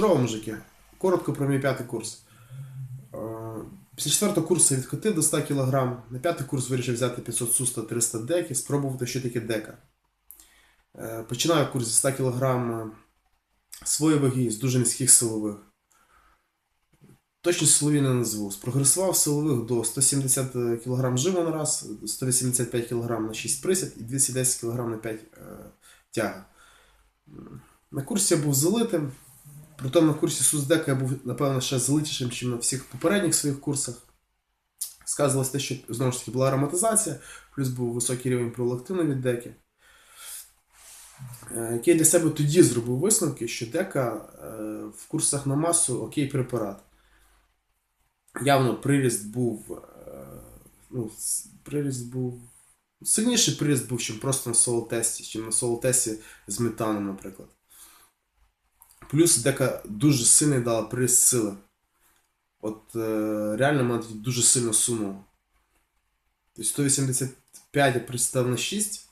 Здорово, мужики. Коротко про мій п'ятий курс. Е, Після четвертого курсу відкотив до 100 кг. На п'ятий курс вирішив взяти 500 суста 300 деки, спробувати, що таке дека. Е, Починаю курс зі 100 кг своєї ваги з дуже низьких силових. Точно силові не назву. Спрогресував силових до 170 кг живо на раз, 185 кг на 6 присід і 210 кг на 5 е, тяга. На курсі я був залитим. Притом на курсі Суздека я був, напевно, ще залитішим, ніж на всіх попередніх своїх курсах. Сказувалось те, що знову ж таки була ароматизація, плюс був високий рівень пролактину від деки. Е, Який для себе тоді зробив висновки, що дека е, в курсах на масу окей препарат. Явно приріст був. е, Ну, приріст був. Сильніший приріст був, ніж просто на соло-тесті, чим на соло-тесті з метаном, наприклад. Плюс дека дуже сильний дала приріст сили. От е, реально мене тоді дуже сильно сунуло. Тобто 185 я пристав на 6.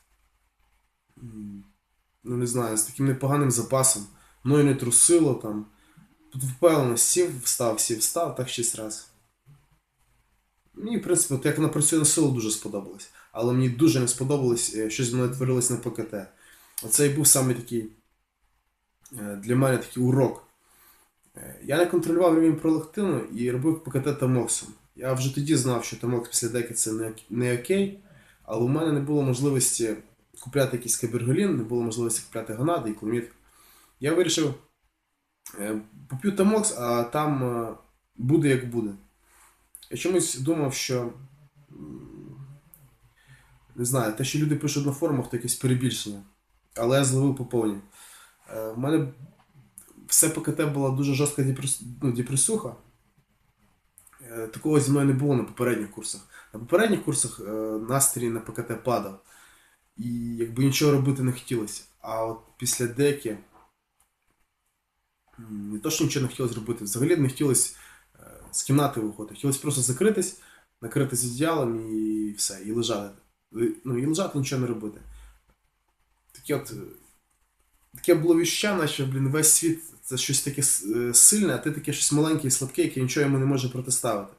Ну, не знаю, з таким непоганим запасом. Мною не трусило там. Тут впевнено, сів, встав, сів, встав, так 6 разів. Мені, в принципі, от як на працює на силу дуже сподобалось. Але мені дуже не сподобалось, е, що зі мною творилось на ПКТ. Оце і був саме такий е, для мене такий урок. Е, Я не контролював рівень пролактину і робив ПКТ тамоксом. Я вже тоді знав, що тамокс після деки це не, окей, але у мене не було можливості купляти якийсь каберголін, не було можливості купляти гонади і кломіт. Я вирішив, е, поп'ю тамокс, а там е, буде як буде. Я чомусь думав, що. Не знаю, те, що люди пишуть на форумах, то якесь перебільшення. Але я зловив по повній. Е, В мене все ПКТ була дуже жорстка депрес... ну, депресуха. Е, Такого зі мною не було на попередніх курсах. На попередніх курсах е, настрій на ПКТ падав. І якби нічого робити не хотілося. А от після деки не то, що нічого не хотілося робити, взагалі не хотілося з кімнати виходити. Хотілося просто закритись, накритись одіялом і все, і лежати. Ну, і лежати нічого не робити. Таке от. Таке відчуття, наче, блін, весь світ це щось таке е, сильне, а ти таке щось маленьке і слабке, яке нічого йому не може протиставити.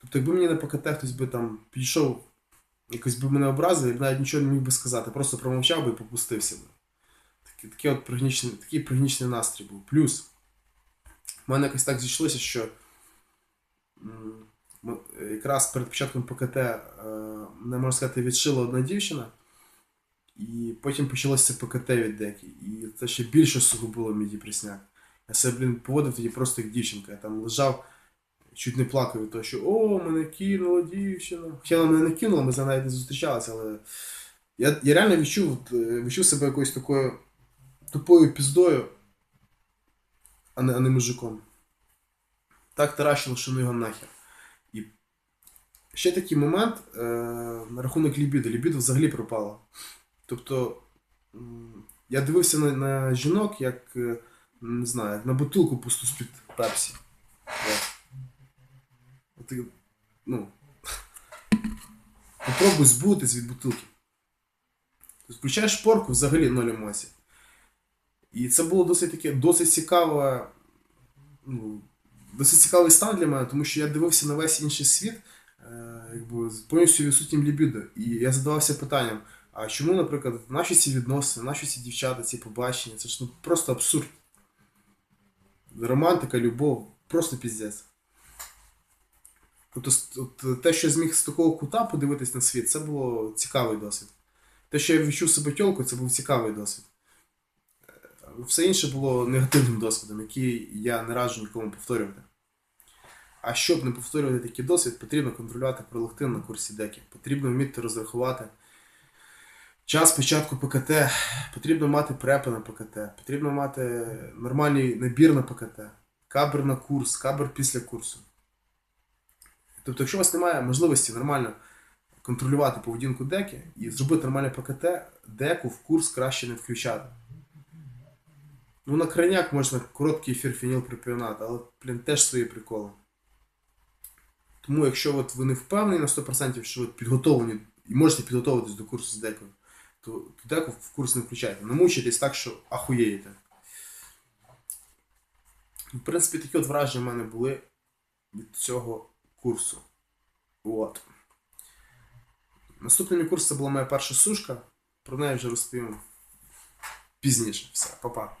Тобто, якби мені на ПКТ хтось би там підійшов, якось би мене образив, я б навіть нічого не міг би сказати, просто промовчав би і попустився би. Такий, такий от пригнічений, такий пригнічений настрій був. Плюс, в мене якось так зійшлося, що якраз перед початком ПКТ е, мене, можна сказати, відшила одна дівчина. І потім почалося ПКТ від деки. І це ще більше сугубило мій депресняк. Я себе, блін, поводив тоді просто як дівчинка. Я там лежав, чуть не плакав від того, що о, мене кинула дівчина. Хоча вона мене не кинула, ми з нею не зустрічалися, але я, я реально відчув, е, відчув себе якоюсь такою тупою піздою, а не, а не мужиком. Так таращило, що ну його нахер. І ще такий момент е, на рахунок лібіду. Лібіду взагалі пропало. Тобто я дивився на, на жінок, як е, не знаю, на бутилку пусту з-під пепсі. От. От, ну, попробуй збутись від бутилки. Включаєш шпорку, взагалі ноль емоцій. І це було досить таке, досить цікаве, ну, досить цікавий стан для мене, тому що я дивився на весь інший світ, е, якби, повністю відсутнім лібідо. І я задавався питанням, а чому, наприклад, наші ці відносини, наші ці дівчата, ці побачення, це ж ну, просто абсурд. Романтика, любов, просто піздець. Тобто, от, те, що я зміг з такого кута подивитись на світ, це було цікавий досвід. Те, що я відчув себе тьолкою, це був цікавий досвід. Е, Все інше було негативним досвідом, який я не раджу нікому повторювати. А щоб не повторювати такий досвід, потрібно контролювати пролактин на курсі деки. Потрібно вміти розрахувати час початку ПКТ, потрібно мати препи на ПКТ, потрібно мати нормальний набір на ПКТ, кабер на курс, кабер після курсу. Тобто, якщо у вас немає можливості нормально контролювати поведінку деки і зробити нормальне ПКТ, деку в курс краще не включати. Ну, на крайняк можна короткий ефір фенілпропіонат, але, блін, теж свої приколи. Тому, якщо от ви не впевнені на 100%, що ви підготовлені і можете підготуватись до курсу з декою, то, деку в курс не включайте. Не мучайтесь так, що ахуєєте. В принципі, такі от враження в мене були від цього курсу. От. Наступний мій курс це була моя перша сушка. Про неї вже розповім пізніше. Все, па-па.